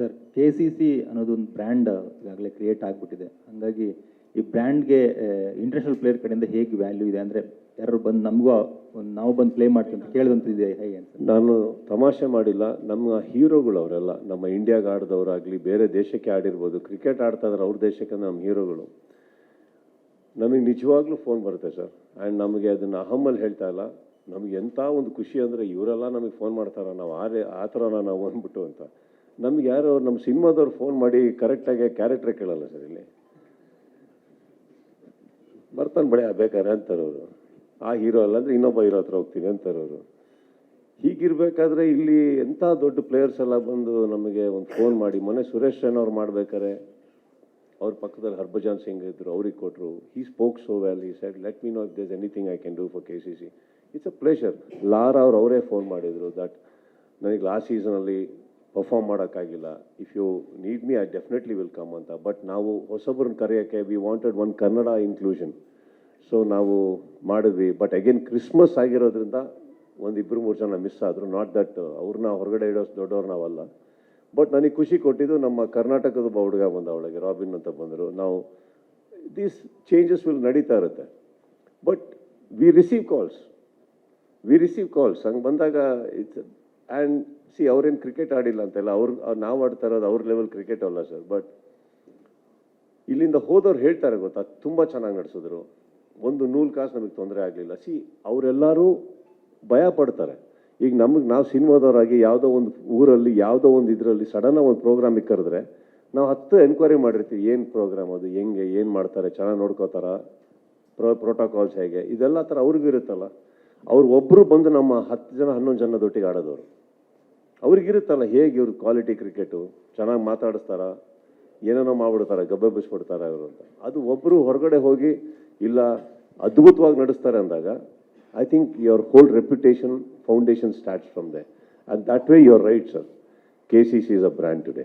Sir K C C ಅನ್ನೋದೊಂದು brand ಈಗಾಗಲೇ create ಆಗಿಬಿಟ್ಟಿದೆ. ಹಾಗಾಗಿ ಈ ಬ್ರ್ಯಾಂಡ್ಗೆ ಇಂಟರ್ನ್ಯಾಷನಲ್ ಪ್ಲೇಯರ್ ಕಡೆಯಿಂದ ಹೇಗೆ ವ್ಯಾಲ್ಯೂ ಇದೆ ಅಂದರೆ ಯಾರು ಬಂದು ನಮಗೂ ಒಂದು ನಾವು ಬಂದು ಪ್ಲೇ ಮಾಡ್ತೀವಿ ಅಂತ ಕೇಳಿದಂತಿದೆ ಹೇಗೆ ಅಂತ ನಾನು ತಮಾಷೆ ಮಾಡಿಲ್ಲ. ನಮ್ಮ ಹೀರೋಗಳು ಅವರೆಲ್ಲ, ನಮ್ಮ ಇಂಡಿಯಾಗೆ ಆಡಿದವರಾಗಲಿ ಬೇರೆ ದೇಶಕ್ಕೆ ಆಡಿರ್ಬೋದು ಕ್ರಿಕೆಟ್ ಆಡ್ತಾ ಇದ್ರೆ ಅವ್ರ ದೇಶಕ್ಕೆ ನಮ್ಮ ಹೀರೋಗಳು. ನಮಗೆ ನಿಜವಾಗ್ಲೂ ಫೋನ್ ಬರುತ್ತೆ ಸರ್ ಆ್ಯಂಡ್ ನಮಗೆ ಅದನ್ನು ಅಹಮ್ಮಲ್ಲಿ ಹೇಳ್ತಾ ಇಲ್ಲ. ನಮಗೆ ಎಂಥ ಒಂದು ಖುಷಿ ಅಂದರೆ ಇವರೆಲ್ಲ ನಮಗೆ ಫೋನ್ ಮಾಡ್ತಾರ. ನಾವು ಆ ಆ ಥರನ ನಾವು ಅಂದ್ಬಿಟ್ಟು ಅಂತ. ನಮ್ಗೆ ಯಾರೋ ನಮ್ಮ ಸಿನಿಮಾದವ್ರು ಫೋನ್ ಮಾಡಿ ಕರೆಕ್ಟಾಗಿ ಕ್ಯಾರೆಕ್ಟ್ರೇ ಕೇಳಲ್ಲ ಸರ್ ಇಲ್ಲಿ. ಬರ್ತಾನೆ ಬಳೆ ಬೇಕಾರೆ ಅಂತಾರವರು ಆ ಹೀರೋ ಅಲ್ಲ ಅಂದರೆ ಇನ್ನೊಬ್ಬ ಹೀರೋ ಹತ್ರ ಹೋಗ್ತೀನಿ ಅಂತಾರೆ ಅವರು. ಹೀಗಿರ್ಬೇಕಾದ್ರೆ ಇಲ್ಲಿ ಎಂಥ ದೊಡ್ಡ ಪ್ಲೇಯರ್ಸ್ ಎಲ್ಲ ಬಂದು ನಮಗೆ ಒಂದು ಫೋನ್ ಮಾಡಿ, ಮೊನ್ನೆ ಸುರೇಶ್ ರೈನ್ ಅವ್ರು ಮಾಡ್ಬೇಕಾರೆ ಅವ್ರ ಪಕ್ಕದಲ್ಲಿ ಹರ್ಭಜಾನ್ ಸಿಂಗ್ ಇದ್ದರು ಅವ್ರಿಗೆ ಕೊಟ್ಟರು ಈ ಸ್ಪೋಕ್ ಸೋ ವ್ಯಾಲ್ ಈ side let me know if there's anything I can do for K C C it's a pleasure Lara ಅವ್ರು ಅವರೇ ಫೋನ್ ಮಾಡಿದರು ದಟ್ ನನಗೆ ಲಾಸ್ಟ್ ಸೀಸನಲ್ಲಿ ಪರ್ಫಾರ್ಮ್ ಮಾಡೋಕ್ಕಾಗಿಲ್ಲ. If you need me I definitely will come ಅಂತ. But ನಾವು ಹೊಸೊಬ್ಬರನ್ನ ಕರೆಯೋಕ್ಕೆ we wanted one Kannada inclusion so ನಾವು ಮಾಡಿದ್ವಿ. ಬಟ್ ಅಗೇನ್ ಕ್ರಿಸ್ಮಸ್ ಆಗಿರೋದ್ರಿಂದ ಒಂದು ಇಬ್ಬರು ಮೂರು ಜನ ಮಿಸ್ ಆದರು. ನಾಟ್ ದಟ್ ಅವ್ರನ್ನ ಹೊರಗಡೆ ಇಡೋಷ್ಟು ದೊಡ್ಡವ್ರು ನಾವಲ್ಲ. ಬಟ್ ನನಗೆ ಖುಷಿ ಕೊಟ್ಟಿದ್ದು ನಮ್ಮ ಕರ್ನಾಟಕದ ಒಬ್ಬ ಹುಡುಗ ಬಂದ ಅವಳಿಗೆ ರಾಬಿನ್ ಅಂತ ಬಂದರು. ನಾವು ದೀಸ್ ಚೇಂಜಸ್ ವಿಲ್ ನಡೀತಾ ಇರುತ್ತೆ. But we receive calls we receive calls ಹಂಗೆ ಬಂದಾಗ ಇಟ್ಸ್ ಆ್ಯಂಡ್ ಸಿ ಅವ್ರೇನು ಕ್ರಿಕೆಟ್ ಆಡಿಲ್ಲ ಅಂತೆಲ್ಲ. ಅವ್ರು ನಾವು ಆಡ್ತಾ ಇರೋದು ಅವ್ರ ಲೆವೆಲ್ ಕ್ರಿಕೆಟ್ ಅಲ್ಲ ಸರ್ ಬಟ್ ಇಲ್ಲಿಂದ ಹೋದವ್ರು ಹೇಳ್ತಾರೆ ಗೊತ್ತಾ? ತುಂಬ ಚೆನ್ನಾಗಿ ನಡೆಸಿದ್ರು. ಒಂದು ನೂಲು ಕಾಸು ನಮಗೆ ತೊಂದರೆ ಆಗಲಿಲ್ಲ. ಸಿ ಅವರೆಲ್ಲರೂ ಭಯ ಪಡ್ತಾರೆ. ಈಗ ನಮಗೆ ನಾವು ಸಿನಿಮಾದವರಾಗಿ ಯಾವುದೋ ಒಂದು ಊರಲ್ಲಿ, ಯಾವುದೋ ಒಂದು ಇದರಲ್ಲಿ ಸಡನ್ನಾಗಿ ಒಂದು ಪ್ರೋಗ್ರಾಮಿಗೆ ಕರೆದ್ರೆ ನಾವು ಹತ್ತು ಎನ್ಕ್ವೈರಿ ಮಾಡಿರ್ತೀವಿ. ಏನು ಪ್ರೋಗ್ರಾಮ್ ಅದು? ಹೆಂಗೆ? ಏನು ಮಾಡ್ತಾರೆ? ಚೆನ್ನಾಗಿ ನೋಡ್ಕೋತಾರ? ಪ್ರೋ ಪ್ರೋಟೋಕಾಲ್ಸ್ ಹೇಗೆ? ಇದೆಲ್ಲ ಥರ ಅವ್ರಿಗೂ ಇರುತ್ತಲ್ಲ. ಅವ್ರು ಒಬ್ಬರು ಬಂದು ನಮ್ಮ ಹತ್ತು ಜನ, ಹನ್ನೊಂದು ಜನದೊಟ್ಟಿಗೆ ಆಡೋದವ್ರು. ಅವ್ರಿಗಿರುತ್ತಲ್ಲ ಹೇಗೆ ಇವ್ರ ಕ್ವಾಲಿಟಿ ಕ್ರಿಕೆಟು ಚೆನ್ನಾಗಿ ಮಾತಾಡಿಸ್ತಾರ? ಏನೇನೋ ಮಾಡ್ಬಿಡ್ತಾರೆ? ಗಬ್ಬೆಬ್ಬಿಸ್ಬಿಡ್ತಾರೆ ಅವರು ಅಂತ. ಅದು ಒಬ್ಬರು ಹೊರಗಡೆ ಹೋಗಿ ಇಲ್ಲ, ಅದ್ಭುತವಾಗಿ ನಡೆಸ್ತಾರೆ ಅಂದಾಗ I think your whole reputation foundation starts from the and that way your right sir K C C is a brand today